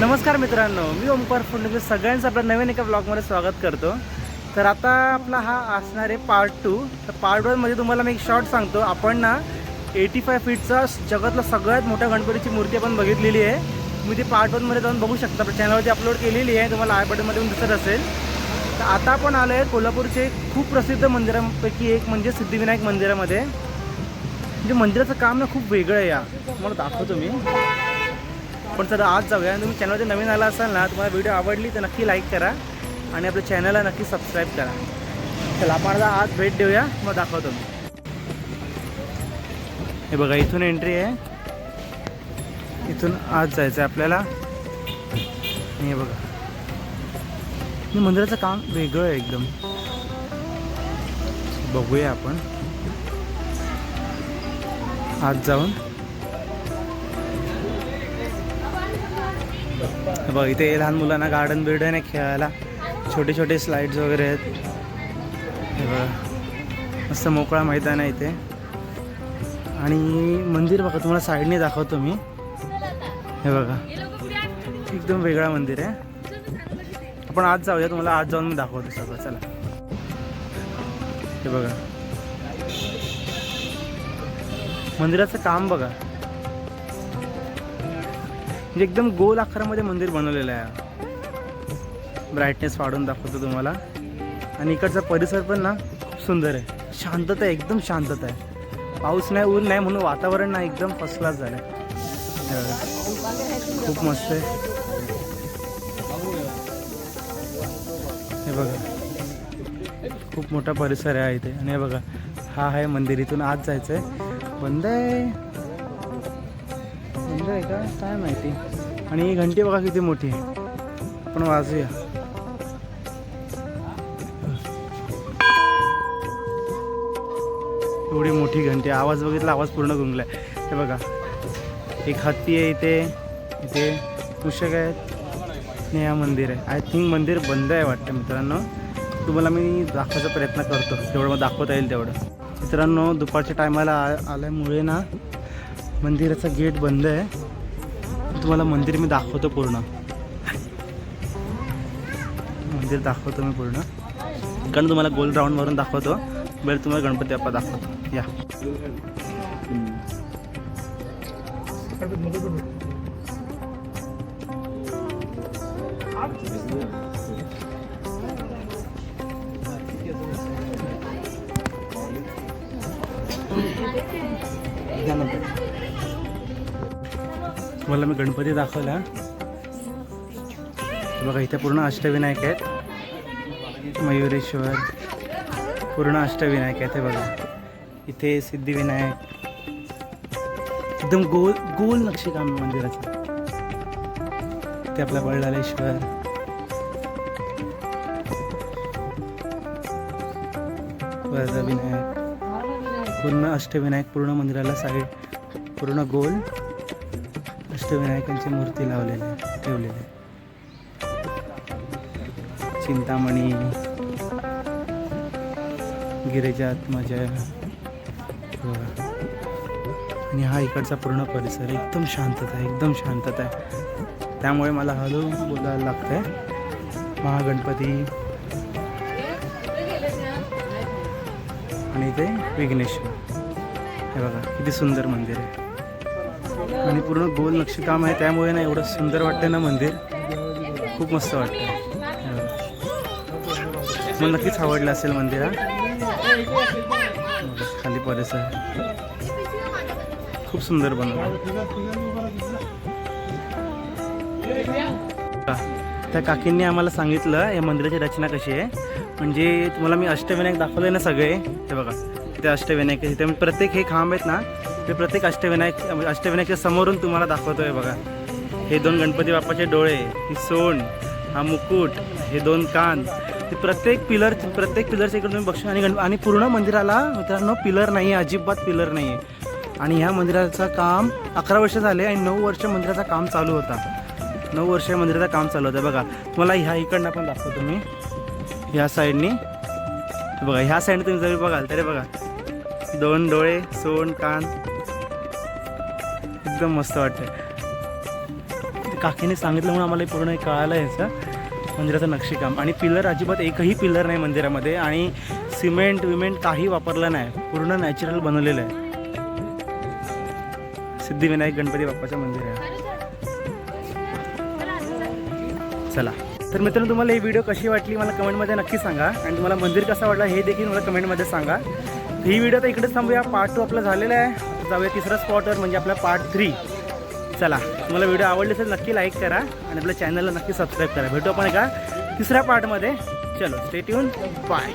नमस्कार मित्रांनो मी ओमकार फडणवीस सगळ्यांचं आपल्या नवीन एका ब्लॉगमध्ये स्वागत करतो. तर आता आपला हा असणार आहे पार्ट टू तर पार्ट वनमध्ये तुम्हाला मी एक शॉर्ट सांगतो. आपण ना एटी फाय फीटचा जगातला सगळ्यात मोठ्या गणपतीची मूर्ती आपण बघितलेली आहे. तुम्ही ती पार्ट वनमध्ये जाऊन बघू शकता. आपल्या चॅनलवरती अपलोड केलेली आहे. तुम्हाला आय बटनमध्ये दिसत असेल. तर आता आपण आलो आहे कोल्हापूरचे खूप प्रसिद्ध मंदिरांपैकी एक म्हणजे सिद्धिविनायक मंदिरामध्ये. म्हणजे मंदिराचं काम ना खूप वेगळं आहे या. तुम्हाला दाखवतो मी. पण सर आज जाऊया. तुम्ही चॅनलवरती नवीन आला असाल ना तुम्हाला व्हिडिओ आवडली तर नक्की लाईक करा. आणि आपल्या चॅनलला नक्की सबस्क्राईब करा. चला आपण आता आज भेट देऊया. मग दाखवतो मी. हे बघा इथून एंट्री आहे. इथून आज जायचं आहे आपल्याला हे बघा. मंदिराचं काम वेगळं आहे एकदम. बघूया आपण. आज जाऊन. बघ इथे लहान मुलांना गार्डन बिर्डन आहे खेळायला. छोटे छोटे स्लाइड्स वगैरे आहेत. हे बघा मस्त मोकळा मैदान आहे इथे. आणि मंदिर बघा तुम्हाला साईडने दाखवतो मी. हे बघा एकदम वेगळा मंदिर आहे. आपण आज जाऊया तुम्हाला आज जाऊन मी दाखवतो सगळं चला. हे बघा. मंदिराचं काम बघा. म्हणजे एकदम गोल आकारामध्ये मंदिर बनवलेलं आहे. ब्राईटनेस वाढून दाखवतो तुम्हाला. आणि इकडचा परिसर पण ना खूप सुंदर आहे. शांतता आहे एकदम शांतता आहे. पाऊस नाही ऊन नाही म्हणून वातावरण ना एकदम फर्स्ट क्लास झालं खूप मस्त आहे. हे बघा. खूप मोठा परिसर आहे इथे. आणि हे बघा हा आहे मंदिर. इथून आज जायचं आहे बंद आहे. आहे का? काय माहिती? आणि ही घंटी बघा किती मोठी आहे. आपण वाजूया. एवढी मोठी घंटी आवाज बघितला आवाज पूर्ण गुंगलाय. हे बघा. एक हत्ती आहे इथे. इथे पुषक आहेत. आणि हा मंदिर आहे. आय थिंक मंदिर बंद आहे वाटतं मित्रांनो. तुम्हाला मी दाखवायचा प्रयत्न करतो. तेवढं मग दाखवता येईल तेवढं. मित्रांनो दुपारच्या टायमाला आ आल्यामुळे ना मंदिराचं गेट बंद आहे. तुम्हाला मंदिर मी दाखवतो पूर्ण. मंदिर दाखवतो मी पूर्ण. कारण तुम्हाला गोल राऊंडवरून दाखवतो. बरं तुम्हाला गणपती बाप्पा दाखवतो. या. तुम्हाला मी गणपती दाखवला. बघा इथे पूर्ण अष्टविनायक आहेत. मयुरेश्वर पूर्ण अष्टविनायक आहेत हे बघा. इथे सिद्धिविनायक. एकदम गोल गोल नक्षीकाम मंदिराचं. ते आपला बळलालेश्वर. विनायक पूर्ण अष्टविनायक पूर्ण मंदिराला साईड पूर्ण गोल. अष्टविनायकांची मूर्ती लावलेली आहे ठेवलेली. आहे चिंतामणी गिरिजात्मज बघा. आणि हा इकडचा पूर्ण परिसर एकदम शांतता आहे एकदम शांतता आहे. त्यामुळे मला हळू बोलायला लागतंय. महागणपती. आणि ते विघ्नेश्वर. हे बघा किती सुंदर मंदिर आहे. आणि पूर्ण गोल नक्षीकाम आहे त्यामुळे ना एवढं सुंदर वाटतं ना मंदिर. खूप मस्त वाटतं मला नक्कीच आवडलं असेल मंदिर हा? बघा, आहे. खूप सुंदर बनवलं. त्या काकींनी आम्हाला सांगितलं या मंदिराची रचना कशी आहे. म्हणजे तुम्हाला मी अष्टविनायक दाखवले ना सगळे हे बघा. ते अष्टविनायक आहे. प्रत्येक हे खांब आहेत ना ते प्रत्येक अष्टविनायक अष्टविनायकच्या समोरून तुम्हाला दाखवतोय बघा. हे दोन गणपती बाप्पाचे डोळे ही सोंड हा मुकुट हे दोन कान ते प्रत्येक पिलर प्रत्येक पिलरच्या इकडे तुम्ही बघू आणि गण आणि पूर्ण मंदिराला मित्रांनो पिलर नाही आहे अजिबात पिलर नाही आहे. आणि ह्या मंदिराचं काम अकरा वर्ष झाले आणि नऊ वर्ष मंदिराचं काम चालू होता. नऊ वर्ष मंदिराचं काम चालू होतं. बघा तुम्हाला ह्या इकडनं पण दाखवतो मी. ह्या साईडनी. बघा ह्या साईडने तुम्ही जरी बघाल तरी बघा. दोन डोळे सोन कान. एकदम मस्त वाटतं काकीने सांगितलं म्हणून आम्हाला हे पूर्ण कळालं याचं. मंदिराचं नक्षीकाम. आणि पिलर अजिबात एकही पिलर नाही मंदिरामध्ये. आणि सिमेंट विमेंट काही वापरलं नाही. पूर्ण नॅचरल बनवलेलं आहे. सिद्धिविनायक गणपती बाप्पाचं मंदिर आहे. चला. तर मित्रांनो तुम्हाला ही व्हिडिओ कशी वाटली? मला कमेंटमध्ये नक्की सांगा. आणि तुम्हाला मंदिर कसं वाटलं हे देखील मला कमेंटमध्ये सांगा. ही व्हिडिओ तर इकडेच थांबूया. पार्ट टू आपला झालेला आहे. जाऊया तिसरा स्पॉटवर म्हणजे आपला पार्ट थ्री चला तुम्हाला व्हिडिओ आवडले असेल नक्की लाईक करा आणि आपल्या चॅनलला नक्की सबस्क्राईब करा. भेटू आपण एका तिसऱ्या पार्टमध्ये चलो स्टे येऊन बाय